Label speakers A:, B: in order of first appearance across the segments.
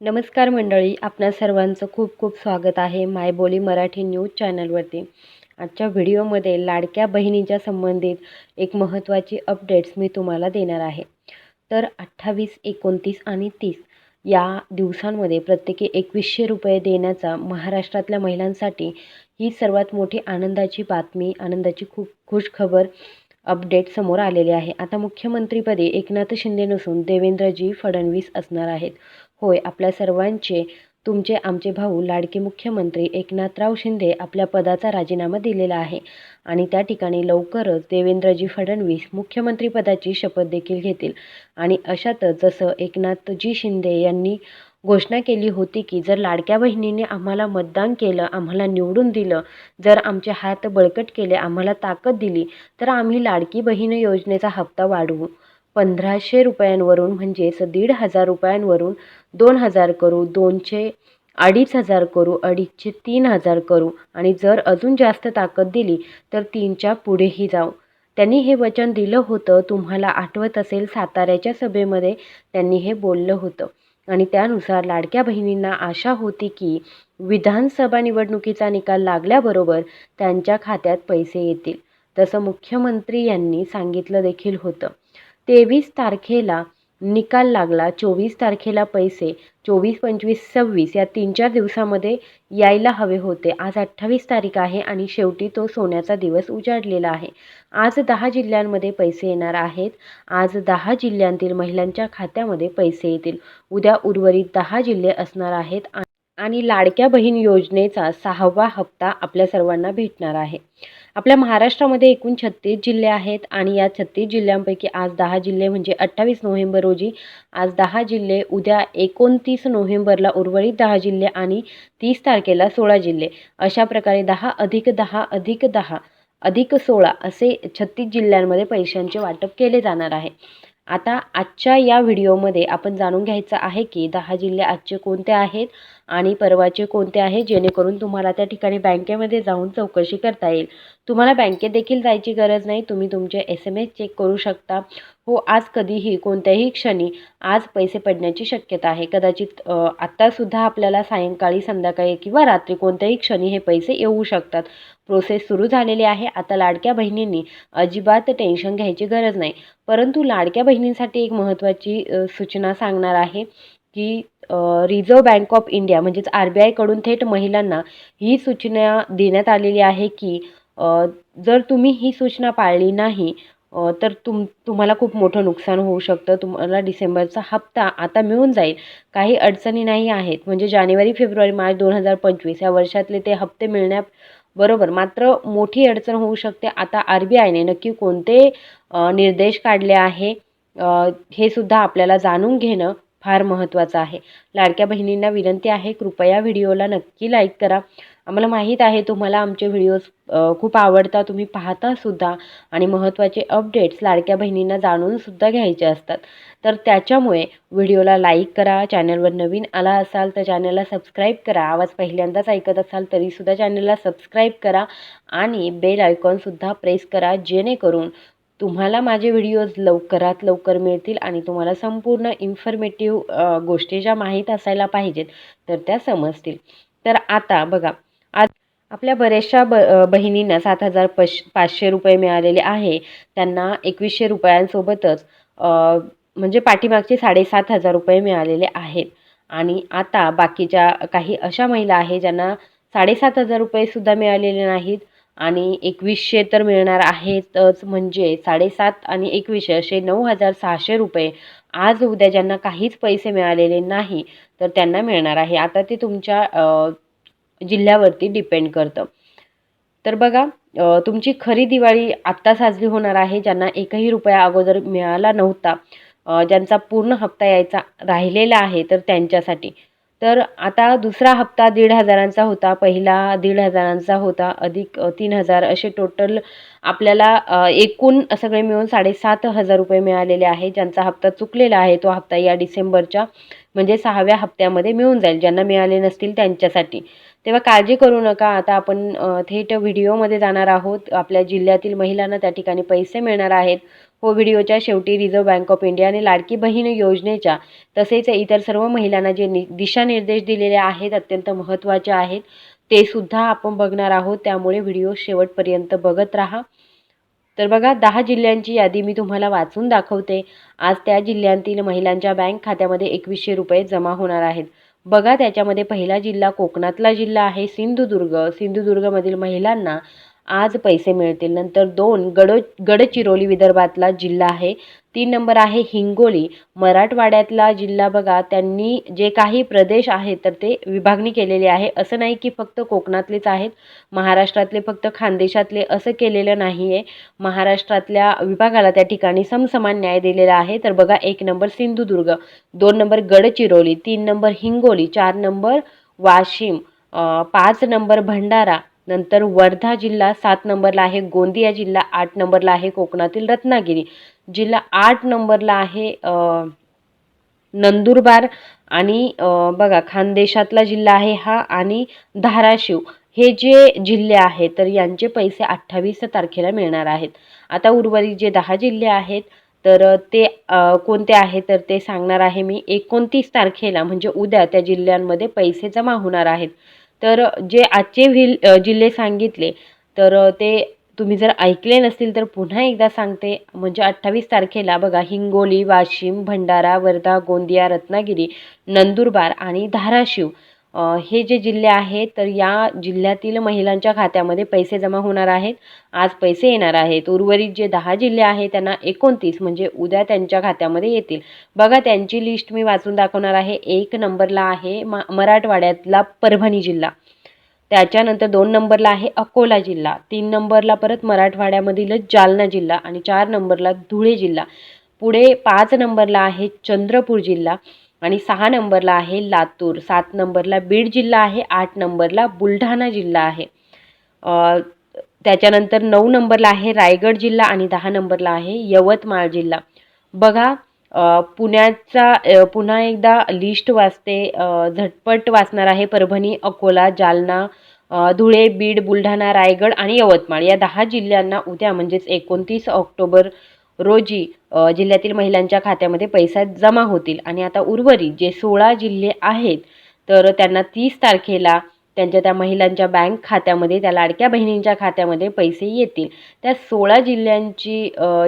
A: नमस्कार मंडळी आपणा सर्वांचं खूप खूप स्वागत आहे मायबोली मराठी न्यूज चॅनलवरती. आजच्या व्हिडिओमध्ये लाडक्या बहिणीच्या संबंधित एक महत्त्वाची अपडेट्स मी तुम्हाला देणार आहे. तर अठ्ठावीस एकोणतीस आणि तीस या दिवसांमध्ये प्रत्येकी एकवीसशे रुपये देण्याचा महाराष्ट्रातल्या महिलांसाठी ही सर्वात मोठी आनंदाची बातमी आनंदाची खूप खुश खबर अपडेट समोर आलेले आहे. आता मुख्यमंत्रीपदी एकनाथ शिंदे नसून देवेंद्रजी फडणवीस असणार आहेत. होय आपल्या सर्वांचे तुमचे आमचे भाऊ लाडके मुख्यमंत्री एकनाथराव शिंदे आपल्या पदाचा राजीनामा दिलेला आहे. आणि त्या ठिकाणी लवकरच देवेंद्रजी फडणवीस मुख्यमंत्रीपदाची शपथ देखील घेतील. आणि अशातच जसं एकनाथजी शिंदे यांनी घोषणा केली होती की जर लाडक्या बहिणीने आम्हाला मतदान केलं आम्हाला निवडून दिलं जर आमचे हात बळकट केले आम्हाला ताकद दिली तर आम्ही लाडकी बहीण योजनेचा हप्ता वाढवू. पंधराशे रुपयांवरून म्हणजेच दीड हजार रुपयांवरून दोन हजार करू दोनशे अडीच हजार करू अडीचशे तीन हजार करू. आणि जर अजून जास्त ताकद दिली तर तीनच्या पुढेही जाऊ. त्यांनी हे वचन दिलं होतं. तुम्हाला आठवत असेल साताऱ्याच्या सभेमध्ये त्यांनी हे बोललं होतं. आणि त्यानुसार लाडक्या बहिणींना आशा होती की विधानसभा निवडणुकीचा निकाल लागल्याबरोबर त्यांच्या खात्यात पैसे येतील. तसं मुख्यमंत्री यांनी सांगितलं देखील होतं. तेवीस तारखेला निकाल लागला. चोवीस तारखेला पैसे चोवीस पंचवीस सव्वीस या तीन चार दिवसामध्ये यायला हवे होते. आज अठ्ठावीस तारीख आहे आणि शेवटी तो सोन्याचा दिवस उजाडलेला आहे. आज दहा जिल्ह्यांमध्ये पैसे येणार आहेत. आज दहा जिल्ह्यांतील महिलांच्या खात्यामध्ये पैसे येतील. उद्या उर्वरित दहा जिल्हे असणार आहेत आणि लाडक्या बहीण योजनेचा सहावा हप्ता आपल्या सर्वांना भेटणार आहे. आपल्या महाराष्ट्रामध्ये एकूण छत्तीस जिल्हे आहेत आणि या छत्तीस जिल्ह्यांपैकी आज दहा जिल्हे म्हणजे अठ्ठावीस नोव्हेंबर रोजी आज दहा जिल्हे उद्या एकोणतीस नोव्हेंबरला उर्वरित दहा जिल्हे आणि तीस तारखेला सोळा जिल्हे. अशा प्रकारे दहा अधिक दहा अधिक दहा अधिक सोळा असे छत्तीस जिल्ह्यांमध्ये पैशांचे वाटप केले जाणार आहे. आता आजच्या या व्हिडिओमध्ये आपण जाणून घ्यायचं आहे की दहा जिल्हे आजचे कोणते आहेत? आणि परवाचे कोणते आहे जेणेकरून तुम्हाला त्या ठिकाणी बँकेमध्ये जाऊन चौकशी करता येईल. तुम्हाला बँकेत देखील जायची गरज नाही तुम्ही तुमचे एस एम एस चेक करू शकता. हो आज कधीही कोणत्याही क्षणी आज पैसे पडण्याची शक्यता आहे. कदाचित आत्तासुद्धा आपल्याला सायंकाळी संध्याकाळी किंवा रात्री कोणत्याही क्षणी हे पैसे येऊ शकतात. प्रोसेस सुरू झालेली आहे. आता लाडक्या बहिणींनी अजिबात टेन्शन घ्यायची गरज नाही. परंतु लाडक्या बहिणींसाठी एक महत्त्वाची सूचना सांगणार आहे. की रिझर्व्ह बँक ऑफ इंडिया म्हणजेच आर बी आयकडून थेट महिलांना ही सूचना देण्यात आलेली आहे की जर तुम्ही ही सूचना पाळली नाही तर तुम तुम्हाला खूप मोठं नुकसान होऊ शकतं. तुम्हाला डिसेंबरचा हप्ता आता मिळून जाईल. काही अडचणी नाही आहेत. म्हणजे जानेवारी फेब्रुवारी मार्च दोन हजार पंचवीस या वर्षातले ते हप्ते मिळण्या बरोबर मात्र मोठी अडचण होऊ शकते. आता आर बी आयने नक्की कोणते निर्देश काढले आहे? हे सुद्धा आपल्याला जाणून घेणं फार महत्त्वाचं आहे. लाडक्या बहिणींना विनंती आहे कृपया व्हिडिओला नक्की लाईक करा. आम्हाला माहीत आहे तुम्हाला आमचे व्हिडिओज खूप आवडतात. तुम्ही पाहतासुद्धा आणि महत्त्वाचे अपडेट्स लाडक्या बहिणींना जाणूनसुद्धा घ्यायचे असतात. तर त्याच्यामुळे व्हिडिओला लाईक करा. चॅनलवर नवीन आला असाल तर चॅनलला सबस्क्राईब करा. आवाज पहिल्यांदाच ऐकत असाल तरीसुद्धा चॅनलला सबस्क्राईब करा आणि बेल आयकॉनसुद्धा प्रेस करा जेणेकरून तुम्हाला माझे व्हिडिओज लवकरात लवकर मिळतील आणि तुम्हाला संपूर्ण इन्फॉर्मेटिव्ह गोष्टी ज्या माहीत असायला पाहिजेत तर त्या समजतील. तर आता बघा आज आपल्या बऱ्याचशा ब बहिणींना सात हजार पश पाचशे रुपये मिळालेले आहे. त्यांना एकवीसशे रुपयांसोबतच म्हणजे पाठीमागचे साडेसात हजार रुपये मिळालेले आहेत. आणि आता बाकीच्या काही अशा महिला आहे ज्यांना साडेसात हजार रुपयेसुद्धा मिळालेले नाहीत. आणि एकवीसशे तर मिळणार आहेतच. म्हणजे साडेसात आणि एकवीसशे असे नऊ हजार सहाशे रुपये आज उद्या ज्यांना काहीच पैसे मिळालेले नाही तर त्यांना मिळणार आहे. आता ते तुमच्या जिल्ह्यावरती डिपेंड करतं. तर बघा तुमची खरी दिवाळी आत्ता साजरी होणार आहे. ज्यांना एकही रुपया अगोदर मिळाला नव्हता ज्यांचा पूर्ण हप्ता यायचा राहिलेला आहे तर त्यांच्यासाठी. तर आता दुसरा हप्ता दीड हजारांचा होता पहिला दीड हजारांचा होता अधिक तीन हजार असे टोटल आपल्याला एकूण सगळे मिळून साडेसात हजार रुपये मिळालेले आहे. ज्यांचा हप्ता चुकलेला आहे तो हप्ता या डिसेंबरच्या म्हणजे सहाव्या हप्त्यामध्ये मिळून जाईल. ज्यांना मिळाले नसतील त्यांच्यासाठी. तेव्हा काळजी करू नका. आता आपण थेट व्हिडिओमध्ये जाणार आहोत. आपल्या जिल्ह्यातील महिलांना त्या ठिकाणी पैसे मिळणार आहेत. हो व्हिडिओच्या शेवटी रिझर्व्ह बँक ऑफ इंडिया आणि लाडकी बहीण योजनेच्या तसेच इतर सर्व महिलांना जे नि दिशानिर्देश दिलेले आहेत अत्यंत महत्त्वाचे आहेत ते सुद्धा आपण बघणार आहोत. त्यामुळे व्हिडिओ शेवटपर्यंत बघत राहा. तर बघा दहा जिल्ह्यांची यादी मी तुम्हाला वाचून दाखवते. आज त्या जिल्ह्यांतील महिलांच्या बँक खात्यामध्ये एकवीसशे रुपये जमा होणार आहेत. बघा त्याच्यामध्ये पहिला जिल्हा कोकणातला जिल्हा आहे सिंधुदुर्ग. सिंधुदुर्गमधील महिलांना आज पैसे मिळतील. नंतर दोन गड गडचिरोली विदर्भातला जिल्हा आहे. तीन नंबर आहे हिंगोली. मराठवाड्यातला जिल्हा बघा त्यांनी जे काही प्रदेश आहेत तर ते विभागणी केलेली आहे. असं नाही की फक्त कोकणातलेच आहेत महाराष्ट्रातले फक्त खानदेशातले असं केलेलं नाही आहे महाराष्ट्रातल्या विभागाला त्या ठिकाणी समसमान न्याय दिलेला आहे. तर बघा एक नंबर सिंधुदुर्ग दोन नंबर गडचिरोली तीन नंबर हिंगोली चार नंबर वाशिम पाच नंबर भंडारा नंतर वर्धा जिल्हा सात नंबरला आहे गोंदिया जिल्हा आठ नंबरला आहे कोकणातील रत्नागिरी जिल्हा आठ नंबरला आहे नंदुरबार आणि बघा खानदेशातला जिल्हा आहे हा आणि धाराशिव. हे जे जिल्हे आहेत तर यांचे पैसे अठ्ठावीस तारखेला मिळणार आहेत. आता उर्वरित जे दहा जिल्हे आहेत तर ते कोणते आहे तर ते सांगणार आहे मी. एकोणतीस तारखेला म्हणजे उद्या त्या जिल्ह्यांमध्ये पैसे जमा होणार आहेत. तर जे आजचे व्हिल जिल्हे सांगितले तर ते तुम्ही जर ऐकले नसतील तर पुन्हा एकदा सांगते. म्हणजे अठ्ठावीस तारखेला बघा हिंगोली वाशिम भंडारा वर्धा गोंदिया रत्नागिरी नंदुरबार आणि धाराशिव हे जे जिल्हे आहेत तर या जिल्ह्यातील महिलांच्या खात्यामध्ये पैसे जमा होणार आहेत. आज पैसे येणार आहेत. उर्वरित जे दहा जिल्हे आहेत त्यांना एकोणतीस म्हणजे उद्या त्यांच्या खात्यामध्ये येतील. बघा त्यांची लिस्ट मी वाचून दाखवणार आहे. एक नंबरला आहे मा मराठवाड्यातला परभणी जिल्हा. त्याच्यानंतर दोन नंबरला आहे अकोला जिल्हा. तीन नंबरला परत मराठवाड्यामधीलच जालना जिल्हा आणि चार नंबरला धुळे जिल्हा. पुढे पाच नंबरला आहे चंद्रपूर जिल्हा. आणि सहा नंबरला आहे लातूर सात नंबरला बीड जिल्हा आहे आठ नंबरला बुलढाणा जिल्हा आहे. त्याच्यानंतर नऊ नंबरला आहे रायगड जिल्हा आणि दहा नंबरला आहे यवतमाळ जिल्हा. बघा पुण्याचा पुन्हा एकदा लिस्ट वाचते झटपट वाचणार आहे परभणी अकोला जालना धुळे बीड बुलढाणा रायगड आणि यवतमाळ. या दहा जिल्ह्यांना उद्या म्हणजेच एकोणतीस ऑक्टोबर रोजी जिल्ह्यातील महिलांच्या खात्यामध्ये पैसा जमा होतील. आणि आता उर्वरित जे सोळा जिल्हे आहेत तर त्यांना तीस तारखेला त्यांच्या त्या महिलांच्या बँक खात्यामध्ये त्या लाडक्या बहिणींच्या खात्यामध्ये पैसे येतील. त्या सोळा जिल्ह्यांची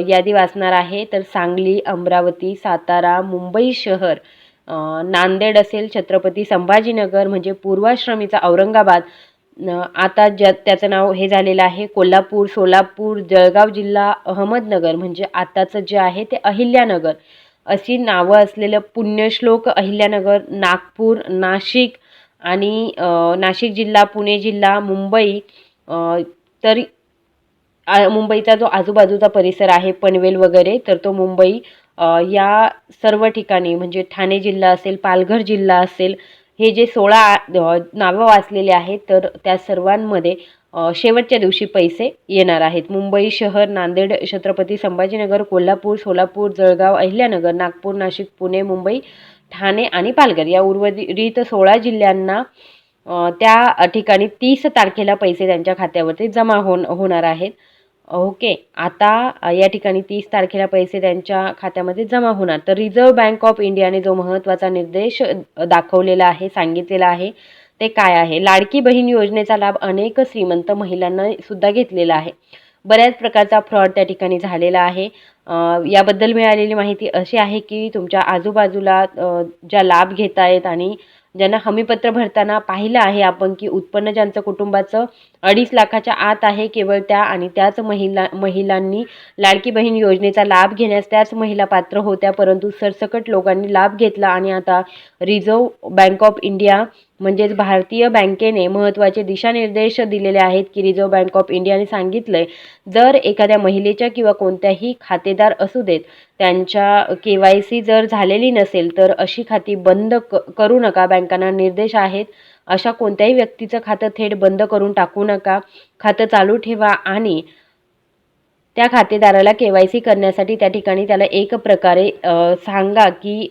A: यादी वाचणार आहे तर सांगली अमरावती सातारा मुंबई शहर नांदेड असेल छत्रपती संभाजीनगर म्हणजे पूर्वाश्रमीचा औरंगाबाद आता ज त्याचं नाव हे झालेलं आहे कोल्हापूर सोलापूर जळगाव जिल्हा अहमदनगर. म्हणजे आताचं जे आहे ते अहिल्यानगर. अशी नावं असलेलं पुण्यश्लोक अहिल्यानगर नागपूर नाशिक आणि नाशिक जिल्हा पुणे जिल्हा मुंबई तरी मुंबईचा जो आजूबाजूचा परिसर आहे पनवेल वगैरे तर तो मुंबई या सर्व ठिकाणी म्हणजे ठाणे जिल्हा असेल पालघर जिल्हा असेल हे जे सोळा नावं वाचलेले आहेत तर त्या सर्वांमध्ये शेवटच्या दिवशी पैसे येणार आहेत. मुंबई शहर नांदेड छत्रपती संभाजीनगर कोल्हापूर सोलापूर जळगाव अहिल्यानगर नागपूर नाशिक पुणे मुंबई ठाणे आणि पालघर या उर्वरित सोळा जिल्ह्यांना त्या ठिकाणी तीस तारखेला पैसे त्यांच्या खात्यावरती जमा होण होणार आहेत. ओके. आता या ठिकाणी तीस तारखेला पैसे त्यांच्या खात्यामध्ये जमा होणार. तर रिझर्व्ह बँक ऑफ इंडियाने जो महत्त्वाचा निर्देश दाखवलेला आहे सांगितलेला आहे ते काय आहे? लाडकी बहीण योजनेचा लाभ अनेक श्रीमंत महिलांना सुद्धा घेतलेला आहे. बऱ्याच प्रकारचा फ्रॉड त्या ठिकाणी झालेला आहे. याबद्दल मिळालेली माहिती अशी आहे की तुमच्या आजूबाजूला ज्या लाभ घेत आहेत आणि ज्यांना हमीपत्र भरताना पाहिलं आहे आपण की उत्पन्न ज्यांचं कुटुंबाचं अडीच लाखाच्या आत आहे केवळ त्या आणि त्याच महिला महिलांनी लाडकी बहीण योजनेचा लाभ घेण्यास त्याच महिला पात्र होत्या परंतु सरसकट लोकांनी लाभ घेतला आणि आता रिझर्व्ह बँक ऑफ इंडिया म्हणजेच भारतीय बँकेने महत्त्वाचे दिशानिर्देश दिलेले आहेत की रिझर्व्ह बँक ऑफ इंडियाने सांगितलंय जर एखाद्या महिलेच्या किंवा कोणत्याही खातेदार असू देत त्यांच्या के वाय सी जर झालेली नसेल तर अशी खाती बंद क करू नका. बँकांना निर्देश आहेत अशा कोणत्याही व्यक्तीचं खातं थेट बंद करून टाकू नका. खातं चालू ठेवा आणि त्या खातेदाराला के वाय सी करण्यासाठी त्या ठिकाणी त्याला एक प्रकारे सांगा की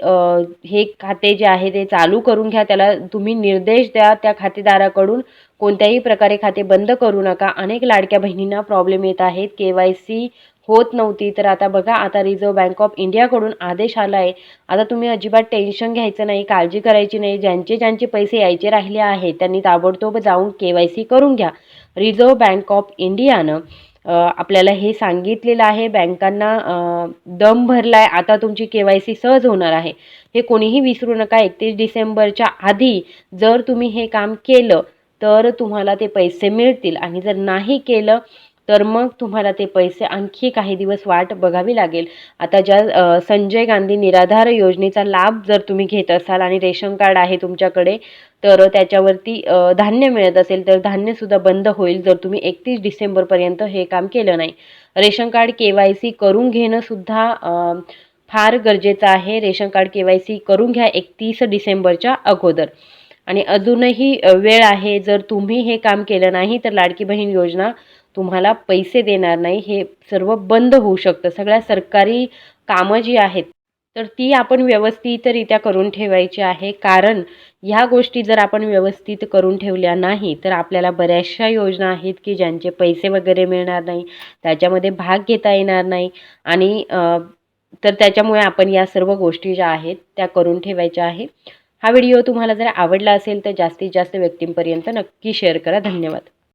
A: हे खाते जे आहे ते चालू करून घ्या. त्याला तुम्ही निर्देश द्या त्या खातेदाराकडून कोणत्याही प्रकारे खाते बंद करू नका. अनेक लाडक्या बहिणींना प्रॉब्लेम येत आहेत. के वाय सी होत नव्हती. तर आता बघा आता रिझर्व्ह बँक ऑफ इंडियाकडून आदेश आला आहे आता तुम्ही अजिबात टेन्शन घ्यायचं नाही काळजी करायची नाही. ज्यांचे ज्यांचे पैसे यायचे राहिले आहेत त्यांनी ताबडतोब जाऊन के वाय सी करून घ्या. रिझर्व्ह बँक ऑफ इंडियानं आपल्याला हे सांगितलेलं आहे बँकांना दम दम भरलाय. आता तुमची के वाय सी सहज होणार आहे. हे कोणीही विसरू नका. एकतीस डिसेंबरच्या आधी जर तुम्ही हे काम केलं तर तुम्हाला ते पैसे मिळतील. आणि जर नाही केलं तर मग तुम्हाला ते पैसे आणखी काही दिवस वाट बघावी लागेल. आता ज्या संजय गांधी निराधार योजनेचा लाभ जर तुम्ही घेत असाल आणि रेशन कार्ड आहे तुमच्याकडे तर त्याच्यावरती धान्य मिळत असेल तर धान्यसुद्धा बंद होईल जर तुम्ही एकतीस डिसेंबरपर्यंत हे काम केलं नाही. Ration card K Y C करून घेणंसुद्धा फार गरजेचं आहे. Ration card K Y C करून घ्या एकतीस डिसेंबरच्या अगोदर. आणि अजूनही वेळ आहे जर तुम्ही हे काम केलं नाही तर लाडकी बहीण योजना तुम्हाला पैसे देणार नाही हे सर्व बंद होऊ शकतं. सगळ्या सरकारी कामं जी आहेत तर ती आपण व्यवस्थितरित्या करून ठेवायची आहे. कारण ह्या गोष्टी जर आपण व्यवस्थित करून ठेवल्या नाही तर आपल्याला बऱ्याचशा योजना आहेत की ज्यांचे पैसे वगैरे मिळणार नाही त्याच्यामध्ये भाग घेता येणार नाही आणि तर त्याच्यामुळे आपण या सर्व गोष्टी ज्या आहेत त्या करून ठेवायच्या आहे. हा व्हिडिओ तुम्हाला जर आवडला असेल तर जास्तीत जास्त व्यक्तींपर्यंत नक्की शेअर करा. धन्यवाद.